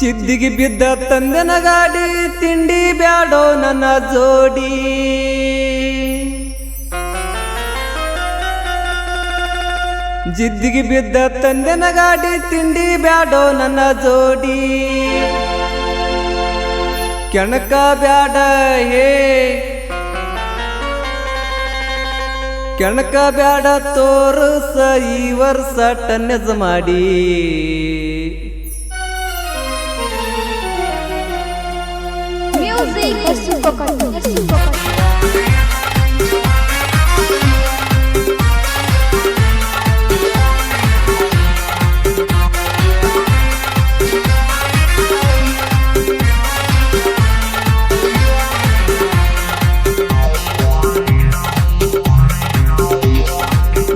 ಜಿದ್ದಿಗೆ ಬಿದ್ದ ತಂದೆನ ಗಾಡಿ, ತಿಂಡಿ ಬ್ಯಾಡೋ ನನ್ನ ಜೋಡಿ. ಜಿದ್ದಿಗೆ ಬಿದ್ದ ತಂದೆನ ಗಾಡಿ, ತಿಂಡಿ ಬ್ಯಾಡೋ ನನ್ನ ಜೋಡಿ. ಕೆಣಕ ಬ್ಯಾಡ ಹೇ. ಕೆಣಕ ಬ್ಯಾಡ ತೋರ್ಸ ಈ ವರ್ಷ ಟನ್ನೆಜ ಮಾಡಿ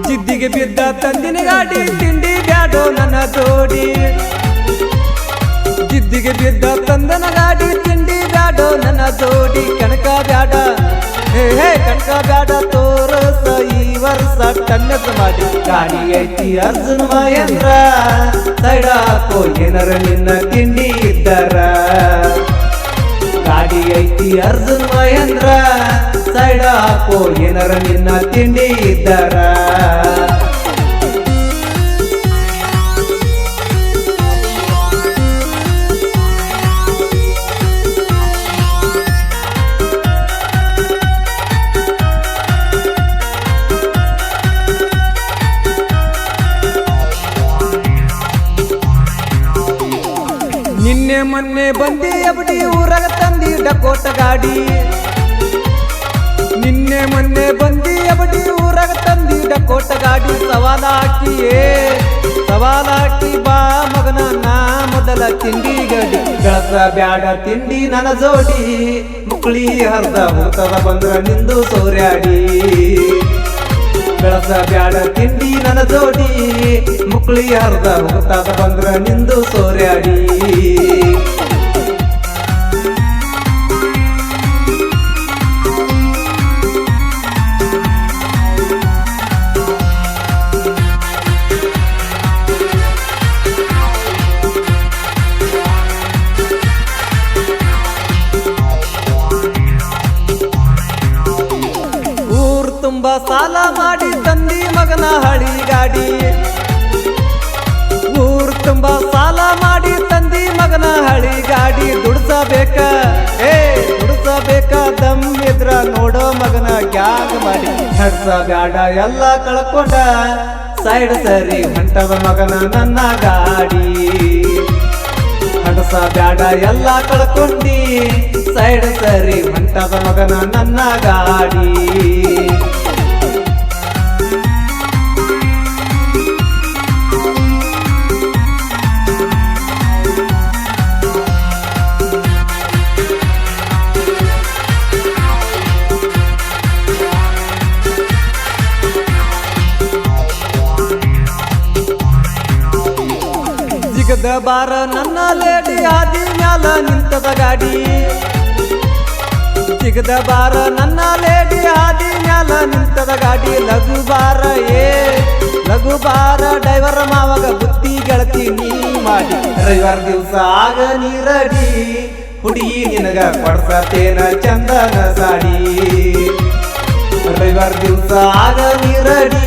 ಜಿದ್ದಿಗೆ ಬಿದ್ದ ತಂದಿನ ಗಾಡಿ ತಿಂಡಿ ಬ್ಯಾಡೋ ನನ್ನ ಜೋಡಿ. ಜಿದ್ದಿಗೆ ಬಿದ್ದ ತಂದನ ಗಾಡಿ ತಿಂಡಿ ಬ್ಯಾಡೋ, ನನ್ನ ಜೋಡಿ ಕನಕ ಬ್ಯಾಡ. ಹೇ ಹೇ ಕನಕ ಬ್ಯಾಡ, ತೋರಸ ಈ ವರ್ಷ ಟನ್ನಸ ಮಾಡಿ. ಗಾಡಿ ಐತಿ ಅರ್ಜುನ್ ಮಹೇಂದ್ರ ಸೈಡ ಹಾಕೋ, ಏನರ ನಿನ್ನ ತಿಂಡಿ ಇದ್ದರ? ಗಾಡಿ ಐತಿ ಅರ್ಜುನ್ ಮಹೇಂದ್ರ ಸೈಡ ಹಾಕೋ, ಏನರ ನಿನ್ನ ತಿಂಡಿ ಇದ್ದರ? ನಿನ್ನೆ ಮೊನ್ನೆ ಬಂದಿ ಅಬಡಿ ಊರಾಗ ತಂದಿ ಡಕೋಟ ಗಾಡಿ ನಿನ್ನೆ ಮೊನ್ನೆ ಬಂದಿ ಅಬಡಿ ಊರಾಗ ತಂದಿ ಡಕೋಟ ಗಾಡಿ ಸವಾಲ ಹಾಕಿಯೇ, ಸವಾಲ ಬಾ ಮಗನ ನಾ ಮೊದಲ ತಿಂಡಿ ಗಡಿ ಗಳಸ ಬ್ಯಾಡ ತಿಂಡಿ ನನ್ನ ಜೋಡಿ. ಮುಕ್ಳಿ ಹರ್ದ ಹೋಗ್ತದ ಬಂದ್ರ ನಿಂದು ಸೋರ್ಯಾಡಿ. ಬೆಳಸ ಬ್ಯಾಡ ತಿಂಡಿ ನನ್ನ ಜೋಡಿ. ಮುಕ್ಳಿ ಹರ್ದ ಮುಗ್ತಾದ ಬಂದ್ರ ನಿಂದು ಸೋರ್ಯಾಡಿ. ಸಾಲ ಮಾಡಿ ತಂದಿ ಮಗನ ಹಳಿ ಗಾಡಿ. ಊರ್ ತುಂಬ ಸಾಲ ಮಾಡಿ ತಂದಿ ಮಗನ ಹಳಿ ಗಾಡಿ. ದುಡ್ಸಬೇಕ? ಏ, ದುಡ್ಸಬೇಕ ದಮ್ ಇದ್ರ ನೋಡೋ ಮಗನ ಗ್ಯಾಗ್ ಮಾಡಿ. ಹಡ್ಸ ಬ್ಯಾಡ ಎಲ್ಲ ಕಳ್ಕೊಂಡ. ಸೈಡ್ ಸರಿ ಹಂಟದ ಮಗನ ನನ್ನ ಗಾಡಿ. ಹಡಸ ಬ್ಯಾಡ ಎಲ್ಲ ಕಳ್ಕೊಂಡಿ. ಸೈಡ್ ಸರಿ ಹಂಟದ ಮಗನ ನನ್ನ ಗಾಡಿ. ಜಿಗದ ಬಾರ ನನ್ನ ಲೇಡಿ ಆದಿ ಮ್ಯಾಲ ನಿಂತದ ಗಾಡಿ. ಸಿಗದ ಬಾರ ನನ್ನ ಲೇಡಿ ಆದಿ ಮ್ಯಾಲ ನಿಂತದ ಗಾಡಿ. ಲಘು ಬಾರ ಏ, ಲಘು ಬಾರ ಡ್ರೈವರ್ ಮಾವಾಗ ಬುತ್ತಿ ಗೆಳತಿ ನೀ ಮಾಡಿ. ರವಿವಾರ ದಿವಸ ಆಗ ನೀರಡಿ ಹುಡಿ ನಿನಗ ಕೊಡ್ಸತೇನ ಚಂದನ ಸಾಡಿ. ರವಿವಾರ ದಿವಸ ಆಗ ನೀರಡಿ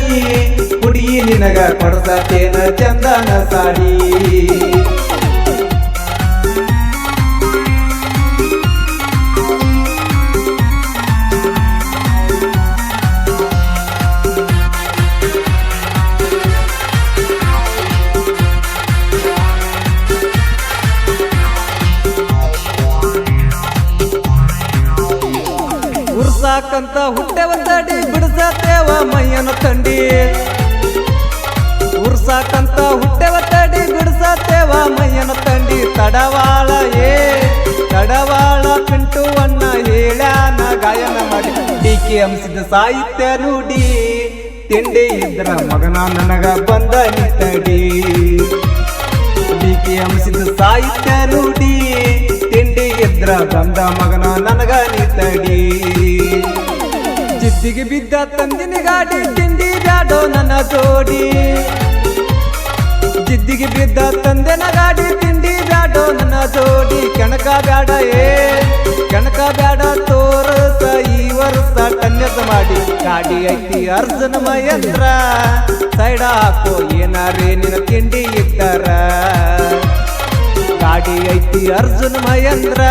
ಹುಡಿ ನಿನಗ ಕೊಡ್ಸತೇನ ಚಂದನ ಸಾಡಿ. ಉರ್ಸಾಕಂತ ಹುಟ್ಟೆವ ತಡಿ ಬಿಡಿಸತೇವ ಮೈಯನ ತಂಡಿ. ಉರ್ಸಾಕಂತ ಹುಟ್ಟೆವ ತಡಿ ಬಿಡಿಸತೇವ ಮೈಯನ ತಂಡಿ. ತಡವಾಳ ಏ, ತಡವಾಳ ಪಿಂಟು ಅಣ್ಣ ಹೇಳ್ಯಾನ ಗಾಯನ ಮಾಡಿ. ಡಿಕೆ ಎಂಸಿದ ಸಾಹಿತ್ಯ ನುಡಿ ತಿಂಡಿ ಇದ್ರ ಮಗನ ನನಗ ಬಂದ ನಿತ್ತಡಿ ಡಿಕೆ ಎಂಸಿದ ಸಾಹಿತ್ಯ ನುಡಿ ತಿಂಡಿ ಇದ್ರ ಬಂದ ಮಗನ ನನಗ ನಿತ್ತಡಿ ಜಿದ್ದಿಗೆ ಬಿದ್ದ ತಂದಿನ ಗಾಡಿ, ತಿಂಡಿ ಬ್ಯಾಡೋ ನನ್ನ ಜೋಡಿ. ಜಿದ್ದಿಗೆ ಬಿದ್ದ ತಂದೆನ ಗಾಡಿ, ತಿಂಡಿ ಬ್ಯಾಡೋ ನನ್ನ ಜೋಡಿ. ಕೆಣಕ ಬ್ಯಾಡ ಏ, ಕೆಣಕ ಬ್ಯಾಡ ತೋರಸ ಈ ವರ್ಷ ಕನ್ಯಸ ಮಾಡಿ. ಗಾಡಿ ಐತಿ ಅರ್ಜುನ ಮಹೇಂದ್ರ, ಸೈಡ ಹಾಕೋ ಏನಾರೇ ನಿನ್ನ ತಿಂಡಿ ಇದ್ದಾರ ಗಾಡಿ ಐತಿ ಅರ್ಜುನ್ ಮಹೇಂದ್ರ.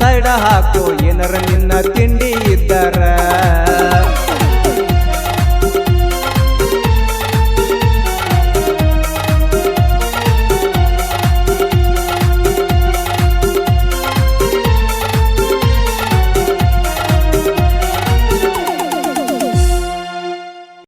ಸೈಡ ಹಾಕೋ ಏನರ ನಿನ್ನ ತಿಂಡಿ ಇದ್ದಾರ.